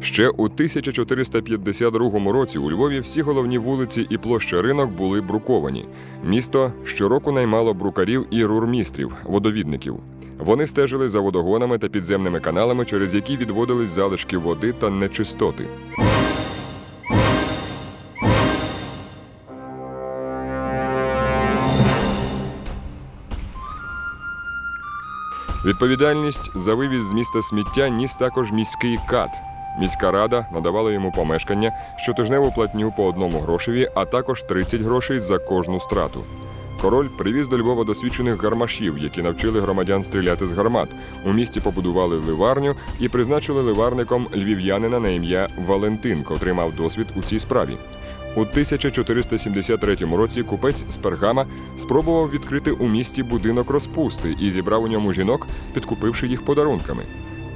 Ще у 1452 році у Львові всі головні вулиці і площа ринок були бруковані. Місто щороку наймало брукарів і рурмістрів, водовідників. Вони стежили за водогонами та підземними каналами, через які відводились залишки води та нечистоти. Відповідальність за вивіз з міста сміття ніс також міський кат. Міська рада надавала йому помешкання, щотижневу платню по одному грошеві, а також 30 грошей за кожну страту. Король привіз до Львова досвідчених гармашів, які навчили громадян стріляти з гармат. У місті побудували ливарню і призначили ливарником львів'янина на ім'я Валентин, котрий мав досвід у цій справі. У 1473 році купець з Пергама спробував відкрити у місті будинок розпусти і зібрав у ньому жінок, підкупивши їх подарунками.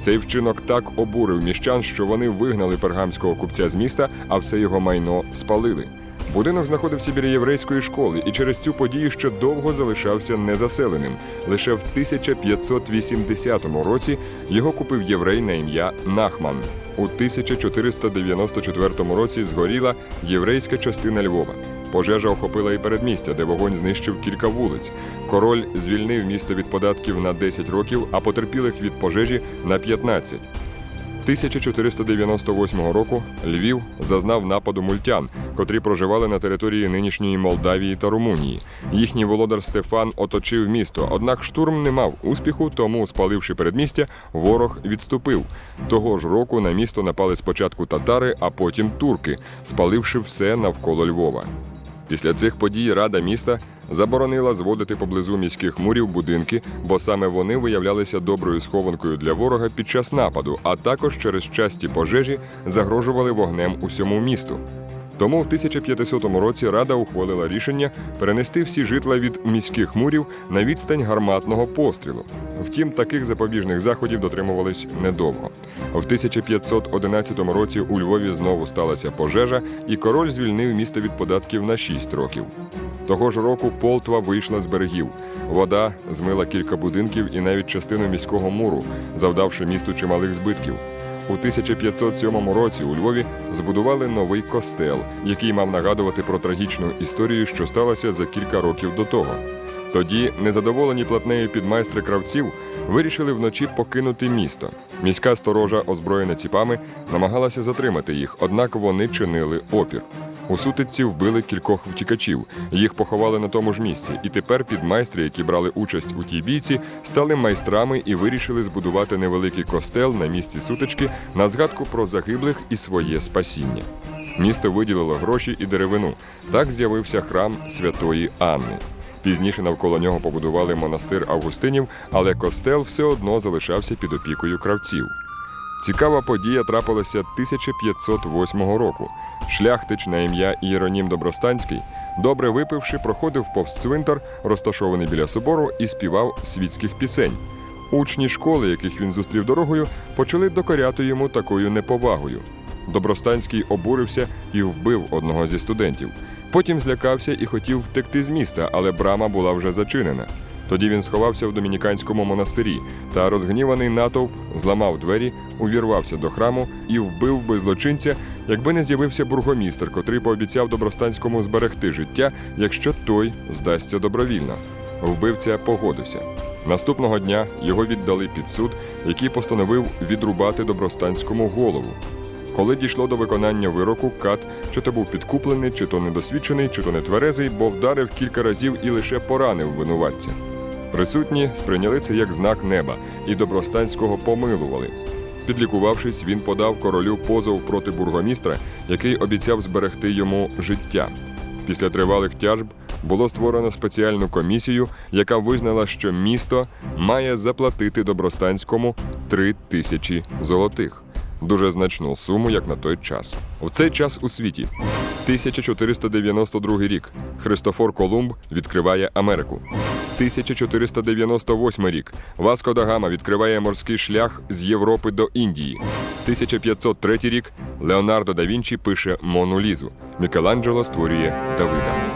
Цей вчинок так обурив міщан, що вони вигнали пергамського купця з міста, а все його майно спалили. Будинок знаходився біля єврейської школи і через цю подію ще довго залишався незаселеним. Лише в 1580 році його купив єврей на ім'я Нахман. У 1494 році згоріла єврейська частина Львова. Пожежа охопила і передмістя, де вогонь знищив кілька вулиць. Король звільнив місто від податків на 10 років, а потерпілих від пожежі на 15. 1498 року Львів зазнав нападу мультян, котрі проживали на території нинішньої Молдавії та Румунії. Їхній володар Стефан оточив місто, однак штурм не мав успіху, тому, спаливши передмістя, ворог відступив. Того ж року на місто напали спочатку татари, а потім турки, спаливши все навколо Львова. Після цих подій рада міста заборонила зводити поблизу міських мурів будинки, бо саме вони виявлялися доброю схованкою для ворога під час нападу, а також через часті пожежі загрожували вогнем усьому місту. Тому в 1500 році рада ухвалила рішення перенести всі житла від міських мурів на відстань гарматного пострілу. Втім, таких запобіжних заходів дотримувались недовго. В 1511 році у Львові знову сталася пожежа, і король звільнив місто від податків на 6 років. Того ж року Полтва вийшла з берегів. Вода змила кілька будинків і навіть частину міського муру, завдавши місту чималих збитків. У 1507 році у Львові збудували новий костел, який мав нагадувати про трагічну історію, що сталася за кілька років до того. Тоді незадоволені платнею підмайстри кравців вирішили вночі покинути місто. Міська сторожа, озброєна ціпами, намагалася затримати їх, однак вони чинили опір. У сутичці вбили кількох втікачів. Їх поховали на тому ж місці, і тепер підмайстри, які брали участь у тій бійці, стали майстрами і вирішили збудувати невеликий костел на місці сутички на згадку про загиблих і своє спасіння. Місто виділило гроші і деревину. Так з'явився храм святої Анни. Пізніше навколо нього побудували монастир Августинів, але костел все одно залишався під опікою кравців. Цікава подія трапилася 1508 року. Шляхтич на ім'я Ієронім Добростанський, добре випивши, проходив повз цвинтар, розташований біля собору, і співав світських пісень. Учні школи, яких він зустрів дорогою, почали докоряти йому такою неповагою. Добростанський обурився і вбив одного зі студентів. Потім злякався і хотів втекти з міста, але брама була вже зачинена. Тоді він сховався в домініканському монастирі та розгніваний натовп зламав двері, увірвався до храму і вбив би злочинця, якби не з'явився бургомістр, котрий пообіцяв Добростанському зберегти життя, якщо той здасться добровільно. Вбивця погодився. Наступного дня його віддали під суд, який постановив відрубати Добростанському голову. Коли дійшло до виконання вироку, кат чи то був підкуплений, чи то недосвідчений, чи то нетверезий, бо вдарив кілька разів і лише поранив винуватця. Присутні сприйняли це як знак неба і Добростанського помилували. Підлікувавшись, він подав королю позов проти бургомістра, який обіцяв зберегти йому життя. Після тривалих тяжб було створено спеціальну комісію, яка визнала, що місто має заплатити Добростанському три тисячі золотих. Дуже значну суму, як на той час. В цей час у світі 1492 рік Христофор Колумб відкриває Америку. 1498 рік Васко да Гама відкриває морський шлях з Європи до Індії. 1503 рік Леонардо да Вінчі пише Мону Лізу. Мікеланджело створює Давида.